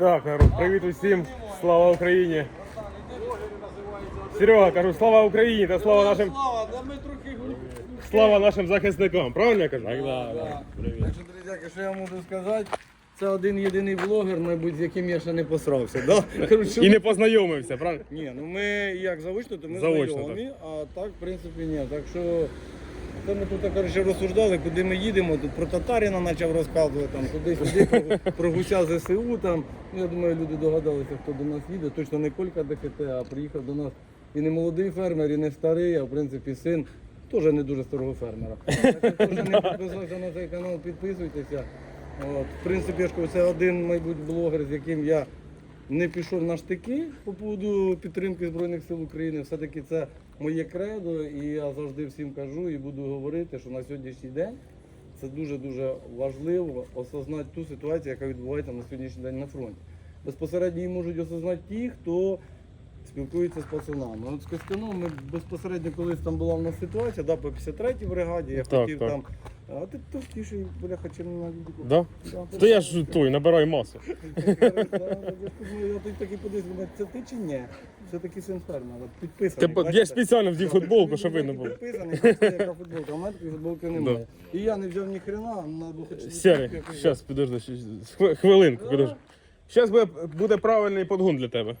Так, народ, привіт усім, слава Україні. Серега, кажу, слава Україні та слава нашим, Слава, да нашим захисникам. Правильно я кажу? Так, да. Так що, друзяки, що я можу сказати? Це один єдиний блогер, мабуть, з яким я ще не посрався. Да? І не познайомився, правильно? Ні, ну ми як заочно, то ми Заочно, знайомі, а так, в принципі, ні. Так що це ми тут коротше, розсуждали, куди ми їдемо. Тут про Татаріна почав розказувати, там, туди-сюди, про, про гуся ЗСУ. Там. Ну, я думаю, люди догадалися, хто до нас їде. Точно не Колька ДХТ, а приїхав до нас і не молодий фермер, і не старий, а в принципі син. Теж не дуже старого фермера. Ще не підписався на цей канал, підписуйтеся. От, в принципі, це один, мабуть, блогер, з яким я не пішов на штики по поводу підтримки Збройних сил України. Все-таки це моє кредо, і я завжди всім кажу і буду говорити, що на сьогоднішній день це дуже-дуже важливо осознати ту ситуацію, яка відбувається на сьогоднішній день на фронті. Безпосередньо її можуть осознати ті, хто спілкується з пацанами. От з Костяном ми безпосередньо колись там була в нас ситуація, да, по 53-й бригаді, я Так, хотів так. там. А ти товстіший, бляха, чим на відео. Да? То я ж той, набираю масу. Я тут такий подивився, думаю, це ти чи ні? Це такий син фермера, підписаний. Ти, я бачите? спеціально вдів футболку, щоб видно було. Підписаний, бачите, яка футболка, а в мене такої футболки немає. І я не взяв ні хрена, надо хоч... Сірий, зараз, підожди, хви- хвилинку, підожди. Зараз буде, буде правильний подгон для тебе.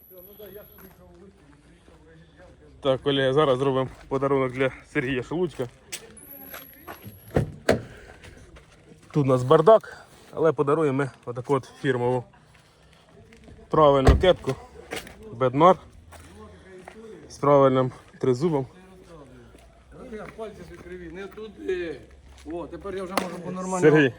Так, колеги, зараз зробимо подарунок для Сергія Шелудька. Тут у нас бардак, але подаруємо ми отаку от фірмову правильну кепку Бедмар з правильним тризубом. Пальці криві, не туди. О, тепер я вже можу по-нормально. Сергій,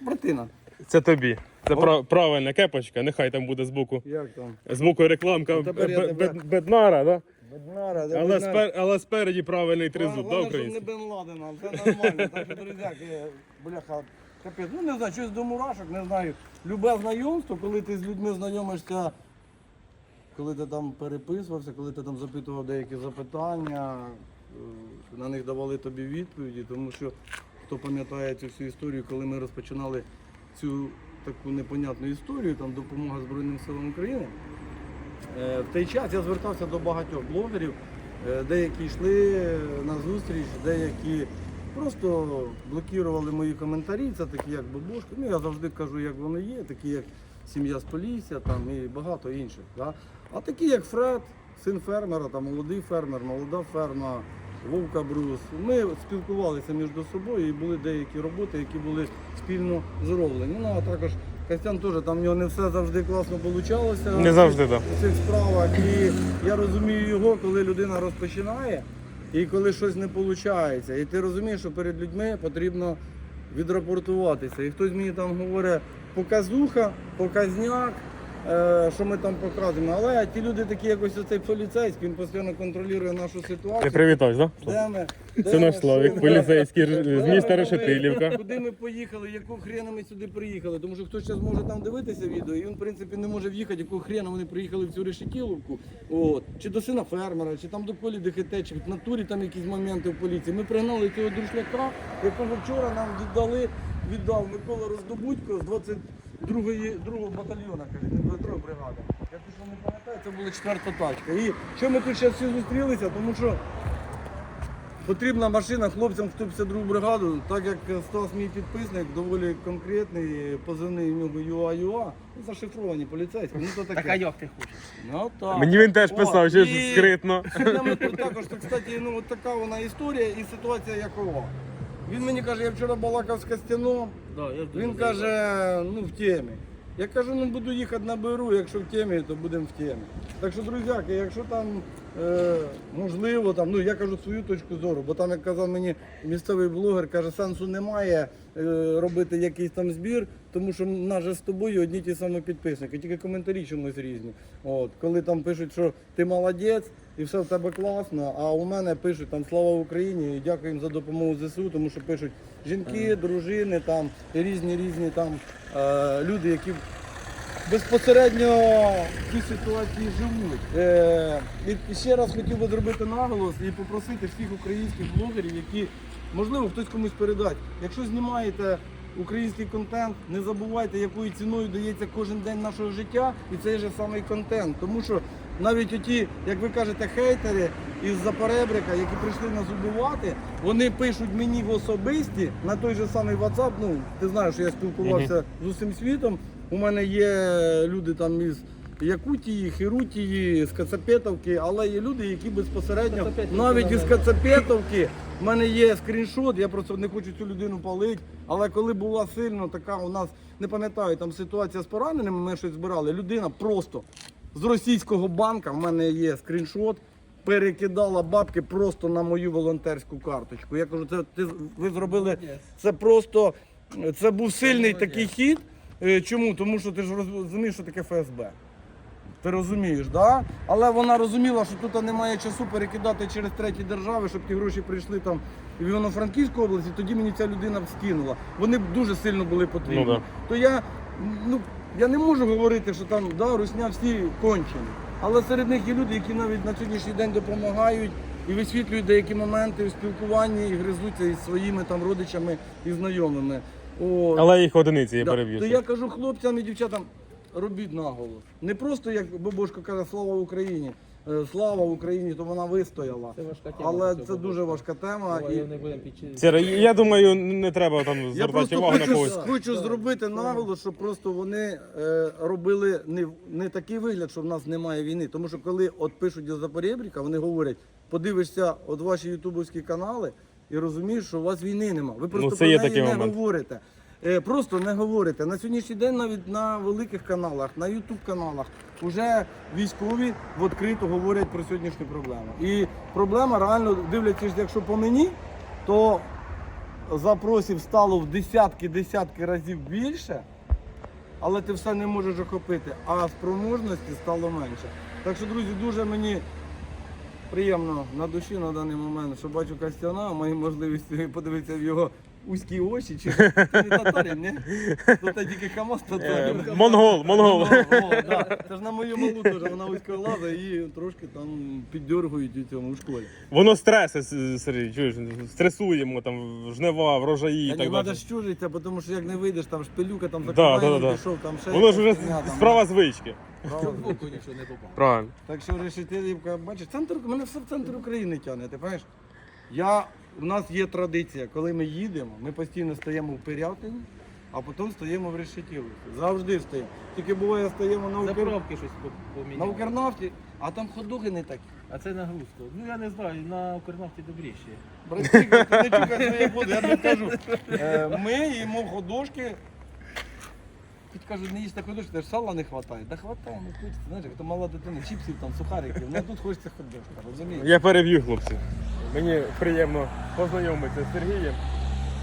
Братина. це тобі. Це прав- правильна кепочка, нехай там буде збоку. Як там? Збоку рекламка Ну, тепер я Бе- тебе- Бе- Беднара, да? Беднара, але, спер, але спереді правильний тризуб, да, Головне, щоб не український? Бен Ладена, це нормально. Так що, друзяки, бляха, капець. Ну не знаю, щось до мурашок, не знаю. Любе знайомство, коли ти з людьми знайомишся, коли ти там переписувався, коли ти там запитував деякі запитання, е, на них давали тобі відповіді, тому що хто пам'ятає цю всю історію, коли ми розпочинали цю таку непонятну історію, там допомога Збройним силам України. Е, В той час я звертався до багатьох блогерів, е, деякі йшли на зустріч, деякі просто блокували мої коментарі. Це такі як Бабушка. Ну я завжди кажу, як воно є, такі як сім'я з Полісся там і багато інших. Да? А такі як Фред, син фермера, там молодий фермер, молода ферма, Вовка Брус. Ми спілкувалися між собою і були деякі роботи, які були спільно зроблені. Ну а також Костян теж там в нього не все завжди класно вийшло. Не завжди, так. у цих справах. І я розумію його, коли людина розпочинає і коли щось не виходить. І ти розумієш, що перед людьми потрібно відрапортуватися. І хтось мені там говорить показуха, показняк. Е, Що ми там показуємо, але ті люди такі, якось оцей поліцейський, він постійно контролює нашу Ти ситуацію. привітався, так? Де ми, Це де наш Славік, що ми, поліцейський з міста Решетилівка. Куди ми поїхали, якого хрена ми сюди приїхали? Тому що хтось зараз може там дивитися відео, і він, в принципі, не може в'їхати, якого хрена вони приїхали в цю Решетилівку. От. Чи до сина фермера, чи там до Колі ДХТ, чи в натурі там якісь моменти в поліції. Ми пригнали цього друшляка, якого вчора нам віддали, віддав Микола Роздобудько з 22-ї другого батальйона, каже, не 22 бригада. Я що не пам'ятаю, це була четверта тачка. І що ми тут зараз всі зустрілися, тому що Потрібна машина хлопцям в 152 бригаду, так як Стас мій підписник, доволі конкретний, позивний в нього ЮА ЮА, ну, зашифровані поліцейські, ну то таке. Так а як ти хочеш? Ну, так. Мені він теж О, писав, що і скритно. Сьогодні ми тут також, так, кстати, ну от така вона історія і ситуація якова. Він мені каже, я вчора балакав з Костяном, Да, я він каже, ну в темі. Я кажу, ну буду їхати на БРУ, якщо в темі, то будемо в темі. Так що, друзяки, якщо там е, можливо, там, ну я кажу свою точку зору, бо там, як казав мені місцевий блогер, каже, сенсу немає е, робити якийсь там збір, тому що в нас же з тобою одні ті самі підписники, тільки коментарі чомусь різні. От, коли там пишуть, що ти молодець і все в тебе класно, а у мене пишуть там слава Україні і дякуємо за допомогу ЗСУ, тому що пишуть жінки, дружини, там різні різні там е, люди, які безпосередньо в цій ситуації живуть. Е, і ще раз хотів би зробити наголос і попросити всіх українських блогерів, які можливо хтось комусь передасть. Якщо знімаєте український контент. Не забувайте, якою ціною дається кожен день нашого життя, і цей же самий контент. Тому що навіть оті, як ви кажете, хейтери із Запоребрика, які прийшли нас убивати, вони пишуть мені в особисті на той же самий WhatsApp. Ну, ти знаєш, що я спілкувався з усім світом. У мене є люди там із Якутії, Хірутії, з Кацапетовки, але є люди, які безпосередньо навіть із. Кацапетовки. в мене є скріншот, я просто не хочу цю людину палити. Але коли була сильно така, у нас не пам'ятаю, там ситуація з пораненими, ми щось збирали. Людина просто з російського банка, в мене є скріншот, перекидала бабки просто на мою волонтерську карточку. Я кажу, це ти ви зробили це просто це був сильний такий хід. Е, Чому? Тому що ти ж розумієш, що таке ФСБ. Ти розумієш, да? Але вона розуміла, що тут немає часу перекидати через треті держави, щоб ті гроші прийшли там в Івано-Франківську область, і тоді мені ця людина скинула. Вони б дуже сильно були потрібні. Ну да. То я, ну, я не можу говорити, що там да, русня всі кончені. Але серед них є люди, які навіть на сьогоднішній день допомагають і висвітлюють деякі моменти у спілкуванні і гризуться із своїми там родичами і знайомими. О, Але їх одиниці я Да. переб'ю. То я кажу хлопцям і дівчатам, робіть наголос. Не просто як Бабушка каже, слава Україні. Е, Слава Україні, то вона вистояла. Це важка тема. Але це дуже важка тема. І Це, я думаю, не треба там я звертати просто увагу на хочу, когось. хочу Так, зробити наголос, щоб просто вони е, робили не, не такий вигляд, що в нас немає війни. Тому що коли от пишуть із Запорєбріка, вони говорять, подивишся от ваші ютубовські канали і розумієш, що у вас війни нема. Ви просто Ну, це про неї не момент. говорите. Е, Просто не говорите. На сьогоднішній день навіть на великих каналах, на ютуб каналах вже військові в відкрито говорять про сьогоднішню проблему. І проблема реально дивлячись, якщо по мені, то запросів стало в десятки-десятки разів більше, але ти все не можеш охопити, а спроможності стало менше. Так що, друзі, дуже мені приємно на душі на даний момент, що бачу Костяна, маю можливість подивитися в його узькі очі. Чи ти не татарин, ні? Тут тільки Камаз Е, татарин. Монгол, монгол. О, да. Це ж на мою малу теж, вона узько лазить і трошки там піддергують у цьому у школі. Воно стреси, С- Сергій, чуєш, стресуємо, там жнива, врожаї і Та так не треба далі. щужитися, тому що як не вийдеш, там шпилюка, там закриває, да, да. пішов, там ще Воно ж вже там. справа звички. Правда. боку нічого не попав. Правильно. Так що решетилівка, бачиш, центр, мене все в центр України тягне, ти розумієш? Я, у нас є традиція, коли ми їдемо, ми постійно стаємо в Пирятині, а потім стаємо в Решетилівці. Завжди стаємо. Тільки буває, стаємо на, Укр... Заправки щось по- на поміняли. Укрнафті, а там ходоги не такі. А це нагрузка. Ну я не знаю, на Укрнафті добріше. Братіка, ти не своє буде, я тобі кажу. Е, Ми їмо ходошки. Тут кажуть, не їсти ходошки, теж сала не вистачає. Да хватає, не хочеться. Знаєш, як то мала дитина, чіпсів, там, сухариків. Ну тут хочеться ходошка, розумієш? Я переб'ю хлопці. Мені приємно познайомитися з Сергієм.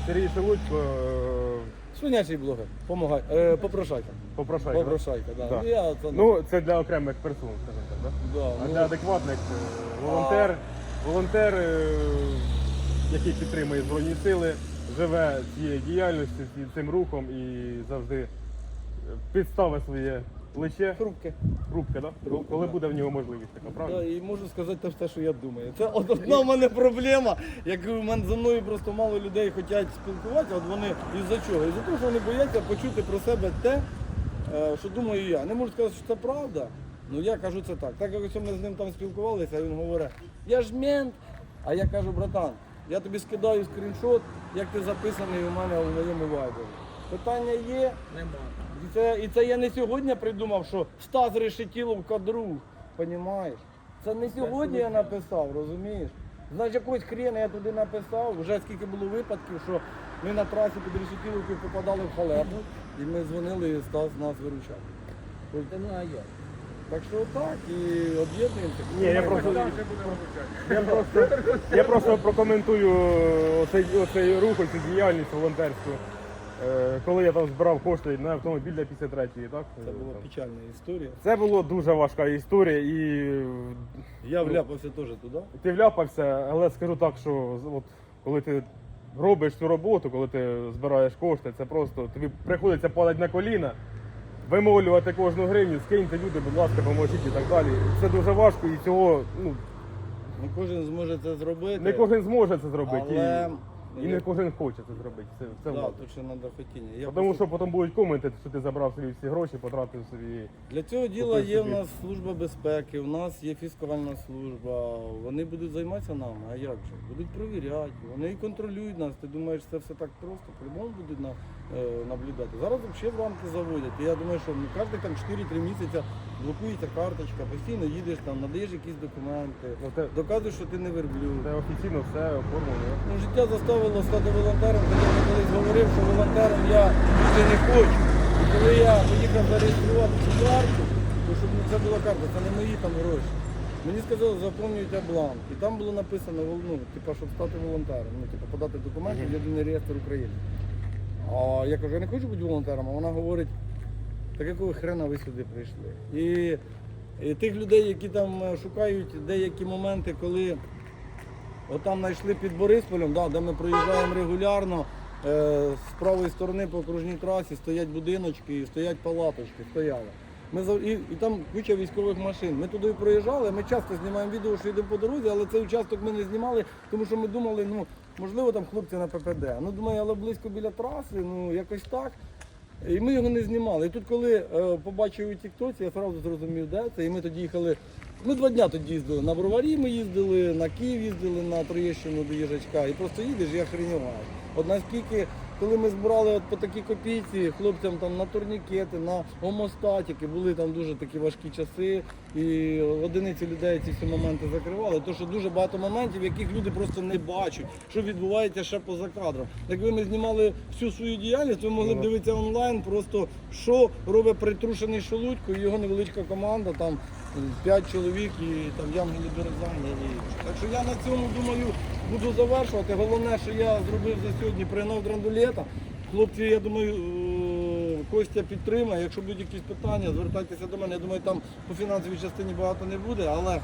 Сергій Шелудько, е, Свинячий блогер, помагай. Е, попрошайка. попрошайка. Попрошайка, да. Да. Ну, я це, Ну, це для окремих персон, скажімо так, да? да, А ну, для адекватних е, волонтер, волонтер, е, який підтримує Збройні сили, живе цією діяльністю, ці- цим рухом і завжди е, підставить своє плече. хрупке. Рубка, да? Рубка, Коли да. буде в нього можливість така, правда? Да, і можу сказати теж те, що я думаю. Це от одна в мене проблема. Як у мене за мною просто мало людей хочуть спілкуватися, от вони із-за чого? Із-за того, що вони бояться почути про себе те, е, що думаю я. Не можу сказати, що це правда. Ну я кажу це так. Так як ось ми з ним там спілкувалися, він говорить, я ж мент. А я кажу, братан, я тобі скидаю скріншот, як ти записаний у мене у моєму вайбері. Питання є, Нема. І це, і це я не сьогодні придумав, що Стас Решетіловка друг. Понімаєш? Це не сьогодні я написав, розумієш? Знаєш, якогось хрена я туди написав, вже скільки було випадків, що ми на трасі під Решетіловкою попадали в халепу, і ми дзвонили, і Стас нас виручав. Та ну а як? Так що так, і об'єднуємося. Ні, я просто, я просто, я просто прокоментую оцей, оцей рух, оцю діяльність волонтерську. Е, Коли я там збирав кошти на автомобіль для 53-ї, так? Це була Там. печальна історія. Це було дуже важка історія і Я вляпався теж туди. ти вляпався, але скажу так, що от, коли ти робиш цю роботу, коли ти збираєш кошти, це просто тобі приходиться падати на коліна, вимолювати кожну гривню, скиньте люди, будь ласка, поможіть і так далі. Це дуже важко і цього ну, Не кожен зможе це зробити. не кожен зможе це зробити. Але І не кожен хоче це зробити. Це, це Да, тут ще треба хотіння. Я Тому просто- що потім будуть коменти, що ти забрав собі всі гроші, потратив собі. Для цього діла Купив є в собі. нас служба безпеки, у нас є фіскальна служба. Вони будуть займатися нами, а як же? Будуть перевіряти, вони і контролюють нас. Ти думаєш, це все так просто? По-любому будуть на, е, наблюдати. Зараз взагалі в рамки заводять. І я думаю, що ну, кожні там 4-3 місяці блокується карточка, постійно їдеш там, надаєш якісь документи, Ну, доказуєш, що ти не верблюд. це офіційно все оформлено. Ну, життя заставило стати волонтером, хоча я колись говорив, що волонтером я бути не хочу. І коли я поїхав зареєструвати цю карту, то щоб ну, це була карта, це не мої там гроші. Мені сказали, заповнюйте бланк. І там було написано, ну, типу, щоб стати волонтером, ну, типу, подати документи в єдиний реєстр України. А я кажу, я не хочу бути волонтером, а вона говорить, так якого хрена ви сюди прийшли? І, і тих людей, які там е, шукають деякі моменти, коли Отам знайшли під Борисполем, да, де ми проїжджаємо регулярно. Е, з правої сторони по окружній трасі стоять будиночки і стоять палаточки, стояли. Ми і, і там куча військових машин. Ми туди проїжджали, ми часто знімаємо відео, що йдемо по дорозі, але цей участок ми не знімали, тому що ми думали, ну, можливо, там хлопці на ППД. Ну, думаю, але близько біля траси, ну якось так. І ми його не знімали. І тут, коли е, побачив у Тіктоці, я одразу зрозумів, де це. І ми тоді їхали. Ми два дня тоді їздили. На Броварі ми їздили, на Київ їздили, на Троєщину до Їжачка. І просто їдеш я хренював. От наскільки, коли ми збирали от по такій копійці хлопцям там на турнікети, на гомостатики, були там дуже такі важкі часи, і одиниці людей ці всі моменти закривали. То що дуже багато моментів, яких люди просто не бачать, що відбувається ще поза кадром. Якби ми знімали всю свою діяльність, ви могли б дивитися онлайн, просто що робить притрушений шелудько і його невеличка команда, там 5 чоловік і там янгелі березання. І... Так що я на цьому думаю буду завершувати. Головне, що я зробив за сьогодні, пригнав драндулета. Хлопці, я думаю, е, Костя підтримає. Якщо будуть якісь питання, звертайтеся до мене. Я думаю, там по фінансовій частині багато не буде, але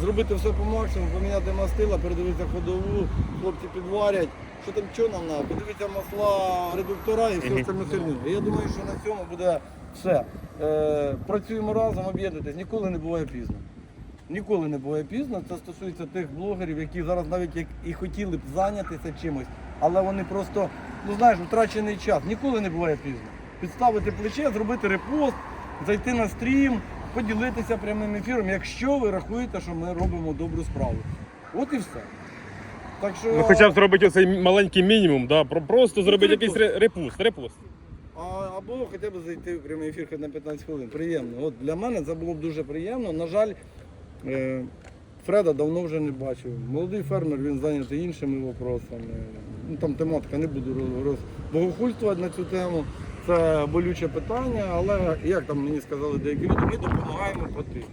зробити все по максимуму, поміняти мастила, передивитися ходову, хлопці підварять. Що там, що нам треба? Подивитися масла редуктора і все остальне сильне. Я думаю, що на цьому буде все. Е, працюємо разом, об'єднуйтесь, ніколи не буває пізно. Ніколи не буває пізно. Це стосується тих блогерів, які зараз навіть як і хотіли б зайнятися чимось, але вони просто, ну знаєш, втрачений час. Ніколи не буває пізно. Підставити плече, зробити репост, зайти на стрім, поділитися прямим ефіром, якщо ви рахуєте, що ми робимо добру справу. От і все. Так що, Ну хоча б зробити оцей маленький мінімум, да, про- просто зробити якийсь ре- репост, репост. А, або хоча б зайти в прямий ефір на 15 хвилин. Приємно. От для мене це було б дуже приємно. На жаль, е, Фреда давно вже не бачив. Молодий фермер, він зайнятий іншими вопросами. Ну там тематика не буду роз- роз- богохульствувати на цю тему. Це болюче питання, але як там мені сказали деякі люди, ми допомагаємо потрібно.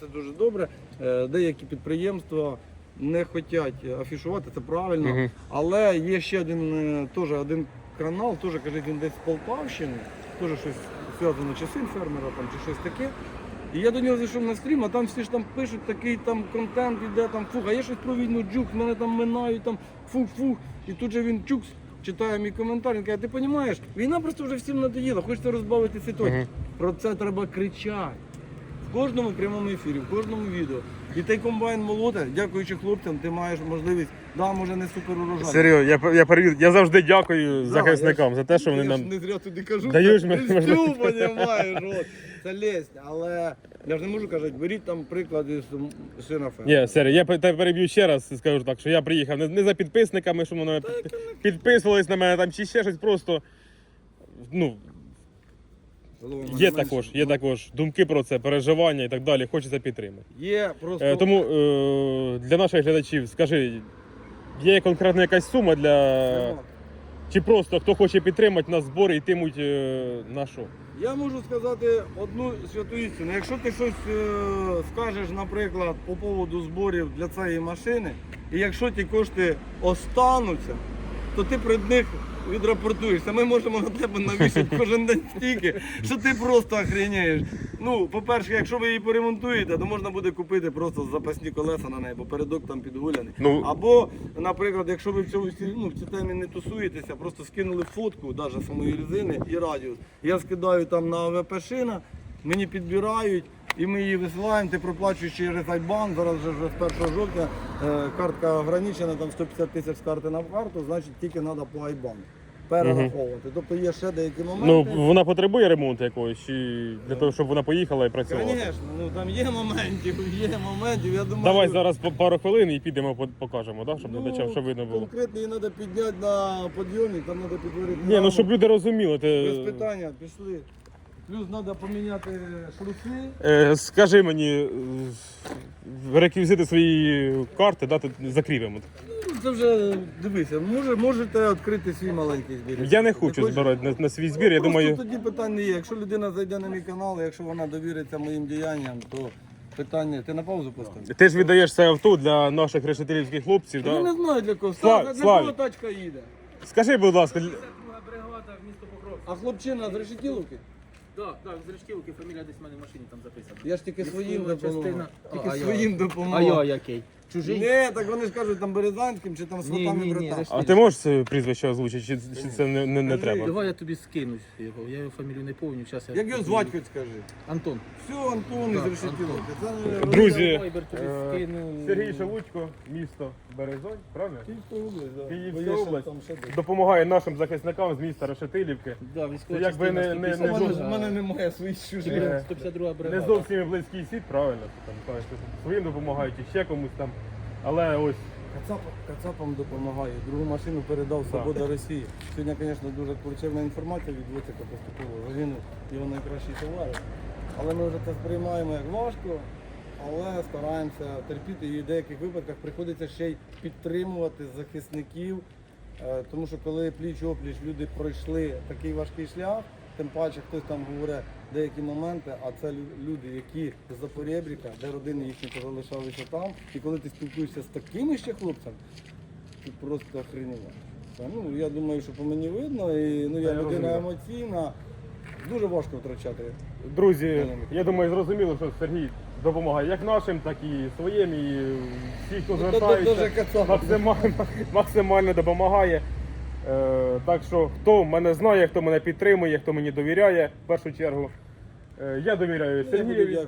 Це дуже добре. Е, Деякі підприємства не хочуть афішувати, це правильно. Але є ще один е, теж один канал, теж каже, він десь з Полтавщини, теж щось зв'язано чи син фермера там, чи щось таке. І я до нього зайшов на стрім, а там всі ж там пишуть такий там контент, іде там фух, а я щось про війну джук, мене там минають, там фух-фух. І тут же він чукс. Читає мій коментар, він каже, ти розумієш, війна просто вже всім надоїла, хочеться розбавити ситуацію. Про це треба кричати. В кожному прямому ефірі, в кожному відео. І той комбайн молоте, дякуючи хлопцям, ти маєш можливість, да, може не супер урожай. Серйозно, я, я, перевір- я завжди дякую Да, захисникам я за те, що вони я ж нам. не зря тобі кажу. дають це мені льстю, можливість. понімаєш, от. Це лесть, але я ж не можу казати, беріть там приклади з м- сина Фе. Ні, Сері, я пе- тебе переб'ю ще раз і скажу так, що я приїхав не, не за підписниками, що під- підписувались на мене там чи ще щось, просто. Ну, Головне, є менше. також, є також думки про це, переживання і так далі. Хочеться підтримати. Є просто. Е, тому е, для наших глядачів скажи, є конкретна якась сума для. Чи просто хто хоче підтримати на збори йтимуть е, на що? Я можу сказати одну святу істину. Якщо ти щось е, скажеш, наприклад, по поводу зборів для цієї машини, і якщо ті кошти остануться, то ти при них відрапортуєшся. Ми можемо на тебе навісити кожен день стільки, що ти просто охренєєш. Ну, по-перше, якщо ви її поремонтуєте, то можна буде купити просто запасні колеса на неї, бо передок там підгуляний. Ну, Або, наприклад, якщо ви в цьому ну, в цій темі не тусуєтеся, просто скинули фотку навіть самої резини і радіус. Я скидаю там на АВП шина, мені підбирають, І ми її висилаємо, ти проплачуєш через Айбан, зараз вже, вже з 1 жовтня е, картка ограничена, там 150 тисяч з карти на карту, значить тільки треба по Айбану перераховувати. Тобто є ще деякі Ну, моменти. вона потребує ремонту якогось, чи для того, щоб вона поїхала і працювала? Звісно, ну там є моментів, є моментів. Я думаю, Давай зараз по- пару хвилин і підемо по- покажемо, да? щоб ну, глядачам, щоб видно було. Конкретно її треба підняти на підйомник, там треба підварити. Ні, ну щоб люди розуміли, Без ти... питання, пішли. Плюс треба поміняти шруси. Е, скажи мені е, реквізити своєї карти, да, тут закріпимо. Ну, Це вже дивися, може, можете відкрити свій маленький збір. Я не хочу збирати на, на свій збір, я Просто думаю. тоді питань не є. Якщо людина зайде на мій канал, якщо вона довіриться моїм діянням, то питання. Ти на паузу поставив? Ти ж віддаєш це авто для наших решетилівських хлопців. Я не знаю для кого. Слав- Слав, для кого тачка їде? Скажи, будь ласка, Друга бригада в місто Покровськ. А хлопчина з решетілки? Так, так, з Решківки фамілія десь в мене в машині там записана. Я ж тільки своїм Військова допомагав. частина. Тільки А, а я? своїм А допомагав. я який? Чужий? Ні, так вони ж кажуть там Березанським чи там сватами ні, ні, братами. а ти можеш це прізвище озвучити, чи, чи це не, не, не треба? Давай я тобі скину його. Я його фамілію не пам'ятаю. Зараз я Як його звати хоч скажи? Антон. Все, Антон із Так, решетілки. Це Друзі, тобі е, скину. Сергій Шелудько, місто Березонь, правильно? Київська область. Допомагає нашим захисникам з міста Решетилівки. Да, військова Це якби частина не- не- 150 У мене, немає своїх чужих. Е, 152 бригада. Не зовсім близький світ, правильно? Там, кажуть, що своїм допомагають і ще комусь там. Але ось Кацапам, Кацапам допомагає. Другу машину передав Свобода Росії. Сьогодні, звісно, дуже плачевна інформація від Вицика поступила. Загинув його найкращий товариш. Але ми вже це сприймаємо як важко, але стараємося терпіти і в деяких випадках приходиться ще й підтримувати захисників. Е, Тому що коли пліч опліч люди пройшли такий важкий шлях, тим паче хтось там говорить деякі моменти, а це люди, які з Запорєбріка, де родини їхні залишалися там. І коли ти спілкуєшся з такими ще хлопцями, ти просто охреніваєш. Ну, я думаю, що по мені видно, і ну, я людина емоційна. Дуже важко втрачати. Друзі, я думаю, зрозуміло, що Сергій допомагає як нашим, так і своїм, і всі, хто Ну, звертається, максимально, максимально допомагає. Е, так що хто мене знає, хто мене підтримує, хто мені довіряє, в першу чергу. Е, я довіряю Сергієві.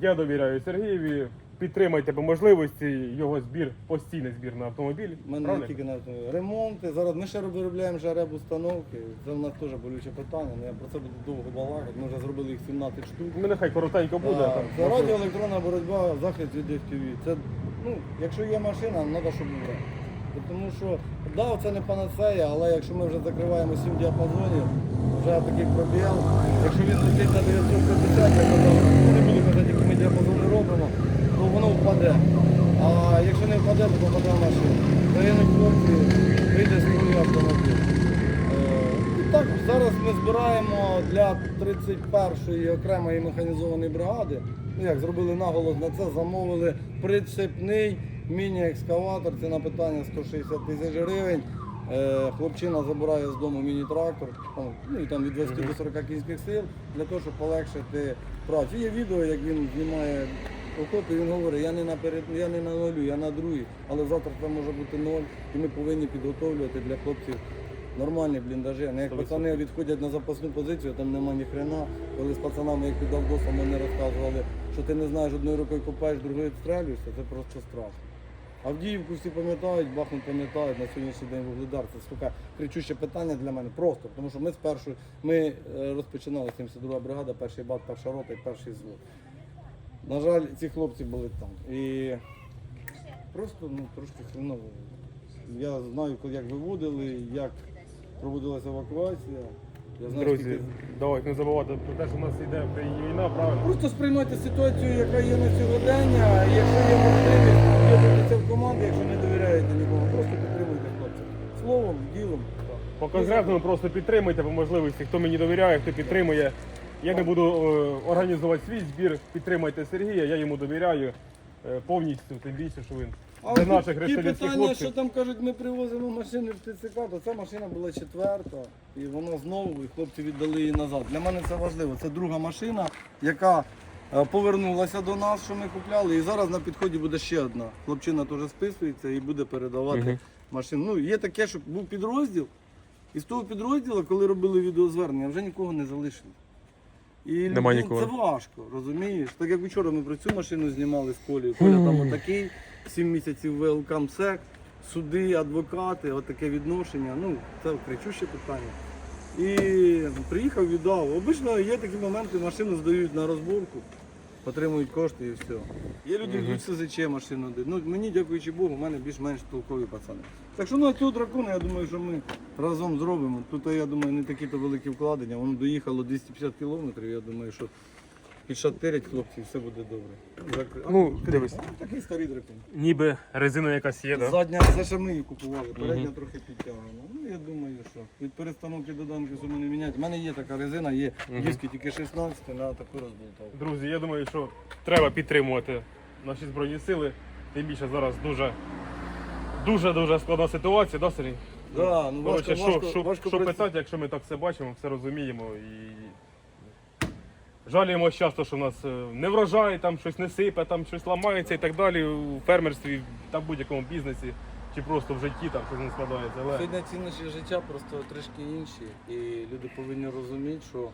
Я довіряю Сергієві. Підтримайте по можливості його збір, постійний збір на автомобіль. У мене не тільки на ремонти. Зараз ми ще виробляємо жареб установки. Це в нас теж болюче питання. але Я про це буду довго балакати. Ми вже зробили їх 17 штук. Ну, нехай коротенько буде. Да, там, Це радіоелектронна боротьба, захист від FPV. Це, ну, якщо є машина, треба, щоб була. Тому що, да, це не панацея, але якщо ми вже закриваємо 7 діапазонів, вже такий пробіл. Якщо він летить на 950, я казав, ну, не буду казати, які ми діапазони робимо, то воно впаде. А якщо не впаде, то попаде в машину. Загинуть хлопці, вийде з другий автомобіль. Е, І так, зараз ми збираємо для 31-ї окремої механізованої бригади. Ну як, зробили наголос на це, замовили прицепний міні-екскаватор. Це на питання 160 тисяч гривень. Е, Хлопчина забирає з дому міні-трактор, там, ну і там від 20 до 40 кінських сил, для того, щоб полегшити працю. Є відео, як він знімає окопи, він говорить, я не на перед, я не на нулю, я на другій, але завтра це може бути ноль, і ми повинні підготовлювати для хлопців нормальні бліндажі. Не як Сто пацани відходять на запасну позицію, там нема ні хрена. Коли з пацанами, як під Авдосом, вони розказували, що ти не знаєш, одною рукою копаєш, другою відстрелюєшся, це просто страшно. Авдіївку всі пам'ятають, Бахмут пам'ятають, на сьогоднішній день Вугледар. Це сука кричуще питання для мене просто, тому що ми спершу ми е, розпочинали 72 бригада, перший бат, перша рота і перший звод. На жаль, ці хлопці були там. І просто ну, трошки хреново. Я знаю, як виводили, як проводилася евакуація. Я знаю, Друзі, скільки- давайте не забувати про те, що у нас йде в країні війна, правильно? Просто сприймайте ситуацію, яка є на сьогодення. Якщо є можливість, об'єднуйтеся в команди, якщо не довіряєте нікому, просто підтримуйте хлопців. Словом, ділом. По конкретному просто підтримуйте по можливості, хто мені довіряє, хто підтримує. Я не буду е, організувати свій збір, підтримайте Сергія, я йому довіряю е, повністю, тим більше, що він А для наших ті решетилівських питання, хлопців. що там кажуть, ми привозимо машини в ТЦК, то ця машина була четверта, і вона знову, і хлопці віддали її назад. Для мене це важливо. Це друга машина, яка е, повернулася до нас, що ми купляли. І зараз на підході буде ще одна. Хлопчина теж списується і буде передавати Мгм. машину. Ну, є таке, що був підрозділ, і з того підрозділу, коли робили відеозвернення, вже нікого не залишили. І Нема людині нікого. це важко, розумієш? Так як вчора ми про цю машину знімали з Колею. Коля там отакий, 7 місяців ВЛК МСЕК, суди, адвокати, отаке відношення. Ну, це кричуще питання. І приїхав, віддав. Обично є такі моменти, машину здають на розборку, отримують кошти і все. Є люди, йдуть СЗЧ машину дають. Ну, мені, дякуючи Богу, в мене більш-менш толкові пацани. Так що ну, цього дракона, я думаю, що ми разом зробимо. Тут, я думаю, не такі-то великі вкладення. Воно доїхало 250 кілометрів, я думаю, що підшатирять хлопці, і все буде добре. Закри- Ну, дивись. Ну, Такий старий дракон. Ніби резина якась є, да? Задня, це ще ми її купували, передня трохи підтягнена. Ну я думаю, що від перестановки до данки суми не міняти. У мене є така резина, є Мгм. диски тільки 16 на таку розболтав. Друзі, я думаю, що треба підтримувати наші збройні сили. Тим більше зараз дуже дуже дуже складна ситуація, да, Сергій? Да, ну, Коротше, важко, що, важко, що, важко що питати, якщо ми так все бачимо, все розуміємо і жаліємось часто, що в нас е, не врожай, там щось не сипе, там щось ламається і так далі у фермерстві та в будь-якому бізнесі чи просто в житті там щось не складається. Але Сьогодні цінності життя просто трішки інші. І люди повинні розуміти, що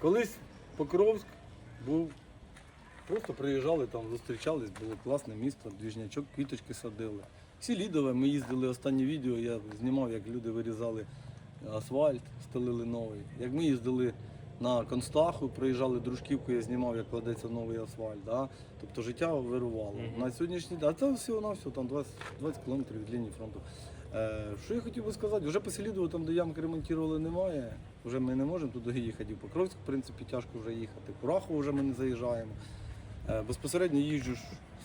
колись Покровськ був. Просто приїжджали там, зустрічались, було класне місто, двіжнячок, квіточки садили. Всі лідове, ми їздили останнє відео, я знімав, як люди вирізали асфальт, стелили новий. Як ми їздили на Констаху, приїжджали дружківку, я знімав, як кладеться новий асфальт. Да? Тобто життя вирувало. Мгм. На сьогоднішній день, а це всього на все, там 20, 20 кілометрів від лінії фронту. Е, що я хотів би сказати, вже по там, де ямки ремонтували, немає. Вже ми не можемо туди їхати. В Покровськ, в принципі, тяжко вже їхати. Кураху вже ми не заїжджаємо. Е, безпосередньо їжджу,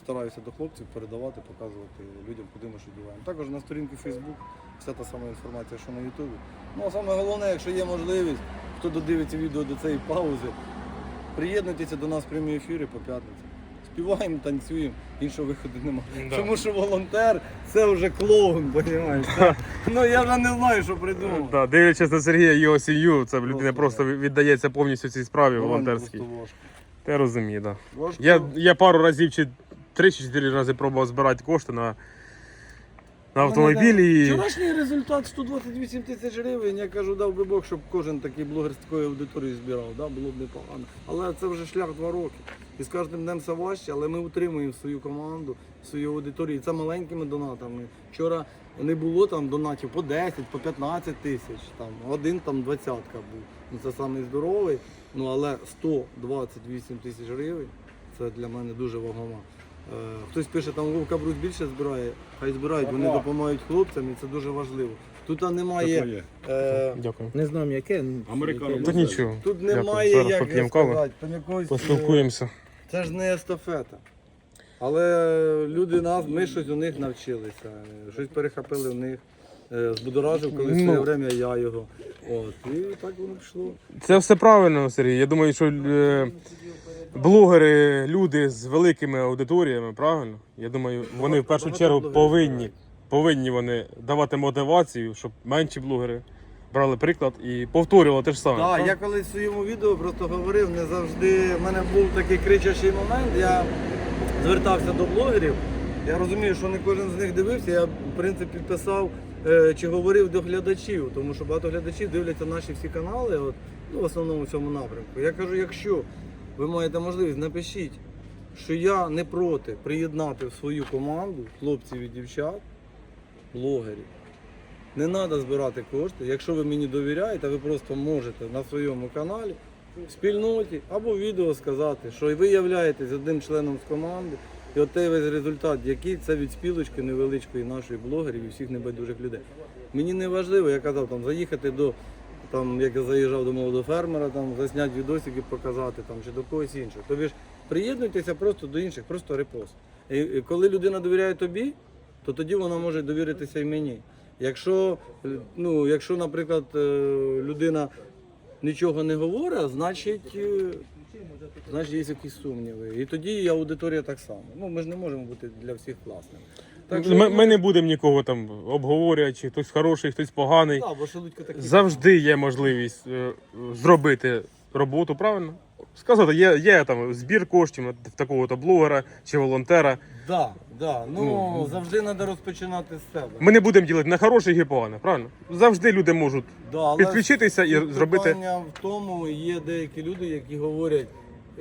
стараюся до хлопців передавати, показувати людям, куди ми що діваємо. Також на сторінку Facebook вся та сама інформація, що на Ютубі. Ну а саме головне, якщо є можливість, хто додивиться відео до цієї паузи, приєднуйтеся до нас в прямі ефіри по п'ятниці. Співаємо, танцюємо, іншого виходу немає. Да. Тому що волонтер це вже клоун, розумієш? Ну я вже не знаю, що придумав. да, дивлячись на Сергія і його сім'ю, це людина Просто, просто віддається повністю цій справі волонтерській. просто важко. Ти розумію, так. Да. Важко. Я, я пару разів чи три чи чотири рази пробував збирати кошти на, на автомобіль і. Вчорашній результат 128 тисяч гривень. Я кажу, дав би Бог, щоб кожен такий блогер з такої аудиторії збирав. Да? Було б непогано. Але це вже шлях два роки. І з кожним днем все важче, але ми утримуємо свою команду, свою аудиторію. І це маленькими донатами. Вчора не було там донатів по 10, по 15 тисяч. Там один там двадцятка був. Ну це самий здоровий. Ну але 128 тисяч гривень це для мене дуже вагома. Е, Хтось пише, там Вовка Брус більше збирає, хай збирають, вони допомагають хлопцям і це дуже важливо. Тут немає. Е, Дякую. Не знаю, яке. Американо. Та нічого. тут немає, Дякую. як я сказати, там якогось. е, Поспілкуємося. Це ж не естафета. Але люди нас, ми щось у них навчилися, е, щось перехопили в них. Е, Збудоражив колись Ну. своє время я його. От. І так воно пішло. Це все правильно, Сергій. Я думаю, що е, блогери, люди з великими аудиторіями, правильно? Я думаю, вони в першу багато чергу блогерів повинні, повинні вони давати мотивацію, щоб менші блогери брали приклад і повторювали те ж саме. Так, я колись в своєму відео просто говорив, не завжди. в мене був такий кричащий момент. Я звертався до блогерів. Я розумію, що не кожен з них дивився. Я, в принципі, писав чи говорив до глядачів, тому що багато глядачів дивляться наші всі канали, от, ну, в основному в цьому напрямку. Я кажу, якщо ви маєте можливість, напишіть, що я не проти приєднати в свою команду хлопців і дівчат, блогерів. Не треба збирати кошти. Якщо ви мені довіряєте, ви просто можете на своєму каналі, в спільноті або відео сказати, що ви являєтесь одним членом з команди, і от той весь результат, який це від спілочки невеличкої нашої блогерів і всіх небайдужих людей. Мені не важливо, я казав, там заїхати до. Там, як я заїжджав до молодого фермера, там засняти відосики, показати там, чи до когось іншого. Тобі ж приєднуйтеся просто до інших, просто репост. І, коли людина довіряє тобі, то тоді вона може довіритися і мені. Якщо, ну, якщо наприклад, е, людина нічого не говорить, значить, е, значить є якісь сумніви. І тоді і аудиторія так само. Ну, ми ж не можемо бути для всіх класними. Так що, Ми, ми не будемо нікого там обговорювати, чи хтось хороший, хтось поганий. Да, бо Шелудько такий. Завжди є можливість е, зробити роботу, правильно? Сказати, є, є там збір коштів на такого то блогера чи волонтера. Да, да. Ну, Ну, завжди треба розпочинати з себе. Ми не будемо ділити на хороших і поганих, правильно? Завжди люди можуть Да, але підключитися і зробити. Питання в тому, є деякі люди, які говорять,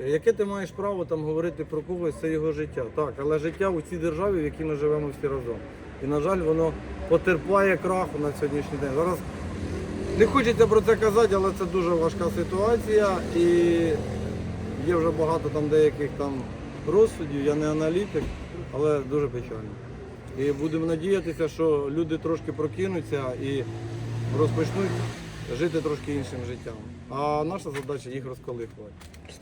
«Е, яке ти маєш право там говорити про когось, це його життя. Так, але життя у цій державі, в якій ми живемо всі разом. І, на жаль, воно потерпає краху на сьогоднішній день. Зараз не хочеться про це казати, але це дуже важка ситуація. І є вже багато там деяких там розсудів, я не аналітик, але дуже печально. І будемо надіятися, що люди трошки прокинуться і розпочнуть жити трошки іншим життям. А наша задача їх розколихувати.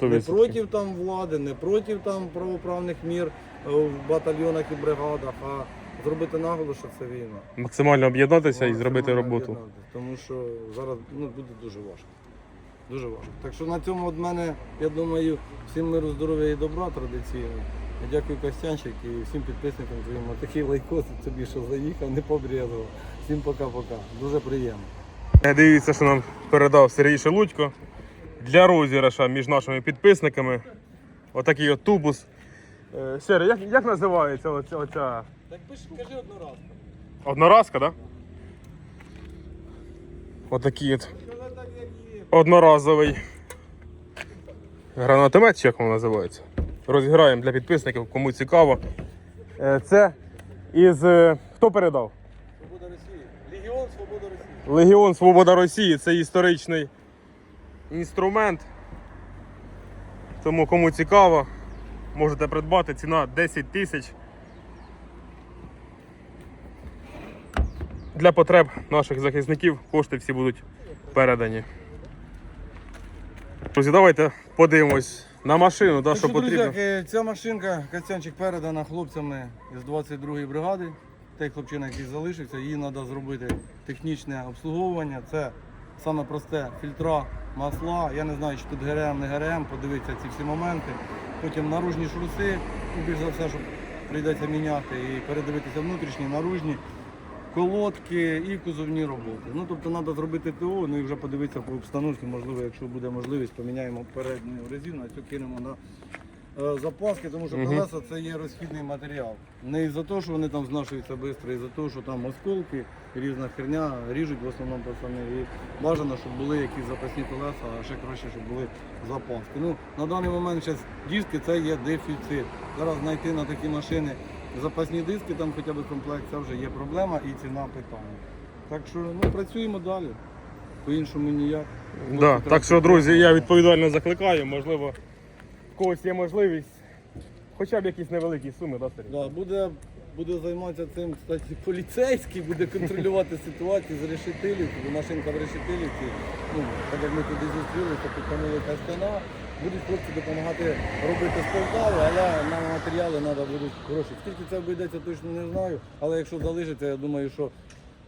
Не 100%. проти там влади, не проти там правоправних мір е, в батальйонах і бригадах, а зробити наголос, що це війна. Максимально об'єднатися і зробити роботу. Тому що зараз ну, буде дуже важко. Дуже важко. Так що на цьому від мене, я думаю, всім миру, здоров'я і добра традиційно. Я дякую Костянчик і всім підписникам твоїм. Такий лайкос тобі, що заїхав, не побрезував. Всім пока-пока. Дуже приємно. Е, Дивіться, що нам передав Сергій Шелудько для розіграша між нашими підписниками. Отакий от тубус. Е, Сергій, як, як називається оця, оця Так пиш, кажи одноразово. одноразка, так? Да? Отакий от Одноразовий гранатомет, чи як воно називається. Розіграємо для підписників, кому цікаво. Е, Це із. е, Хто передав? Свобода Росії. Легіон Свобода Росії. Легіон Свобода Росії це історичний інструмент. Тому кому цікаво, можете придбати. Ціна 10 тисяч. Для потреб наших захисників кошти всі будуть передані. Друзі, давайте подивимось на машину, да, що що, потрібно. друзяки, ця машинка Костянчик передана хлопцями з 22-ї бригади. Той хлопчина, який залишився, її треба зробити технічне обслуговування. Це саме просте фільтра, масла. Я не знаю, чи тут ГРМ, не ГРМ, подивитися ці всі моменти. Потім наружні шруси, більш за все, щоб прийдеться міняти і передивитися внутрішні, наружні. Колодки і кузовні роботи. Ну тобто треба зробити ТО, ну і вже подивитися по обстановці, можливо, якщо буде можливість, поміняємо передню резину, а цю кинемо на е, запаски, тому що Мгм. колеса це є розхідний матеріал. Не із-за того, що вони там зношуються швидко, а із-за того, що там осколки, різна херня, ріжуть в основному пацани. І бажано, щоб були якісь запасні колеса, а ще краще, щоб були запаски. Ну, на даний момент зараз диски це є дефіцит. Зараз знайти на такі машини запасні диски, там хоча б комплект, це вже є проблема і ціна питання. Так що ну, працюємо далі. По-іншому ніяк. Да, так що, друзі, я відповідально закликаю, можливо, в когось є можливість, хоча б якісь невеликі суми, да, Сергій? Да, буде, буде займатися цим, кстати, поліцейський, буде контролювати ситуацію з решетилівки, бо машинка в решетилівці, ну, так як ми туди зустрілися, підтягнули кастана, будуть хлопці допомагати робити з Полтави, але на матеріали треба будуть гроші. Скільки це обійдеться, точно не знаю, але якщо залишиться, я думаю, що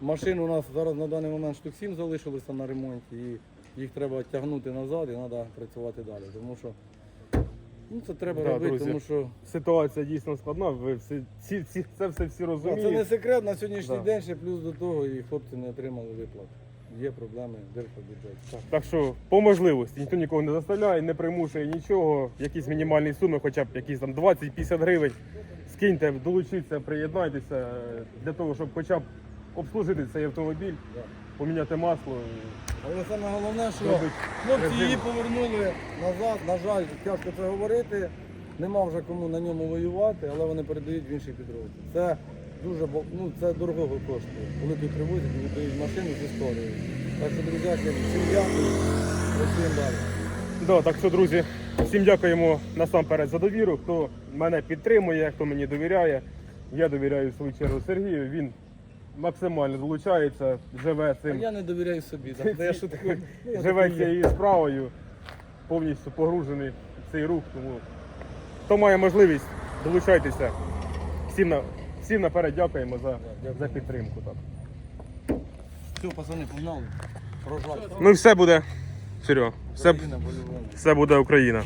машин у нас зараз на даний момент штук 7 залишилося на ремонті, і їх треба тягнути назад і треба працювати далі, тому що ну, це треба Да, робити, друзі. тому що Ситуація дійсно складна, ви всі, ці, ці, це все всі Да, розуміють. Це не секрет на сьогоднішній Да. день ще плюс до того, і хлопці не отримали виплат. Є проблеми, дирка в. Так, так що по можливості ніхто нікого не заставляє, не примушує нічого, якісь мінімальні суми, хоча б якісь там 20-50 гривень. Скиньте, долучіться, приєднайтеся для того, щоб хоча б обслужити цей автомобіль, поміняти масло. Але саме головне, що Робить хлопці резину. її повернули назад. На жаль, тяжко це говорити. Нема вже кому на ньому воювати, але вони передають в інший підрозділ. Це дуже ну, це дорого коштує, коли тут привозять і віддають машину з історією. Так що, друзяки, всім дякую, працюємо далі. Да, так що, друзі, всім дякуємо насамперед за довіру. Хто мене підтримує, хто мені довіряє. Я довіряю в свою чергу Сергію. Він максимально долучається, живе А цим. я не довіряю собі, так? Я шуткую. Ну, я живе такий є. цією справою, повністю погружений в цей рух. Тому хто має можливість, долучайтеся. Всім, на, всім наперед дякуємо за, за підтримку. Так. Все, пацани, погнали. Прожать. Ну і все буде, Серега, все, Україна, все буде Україна.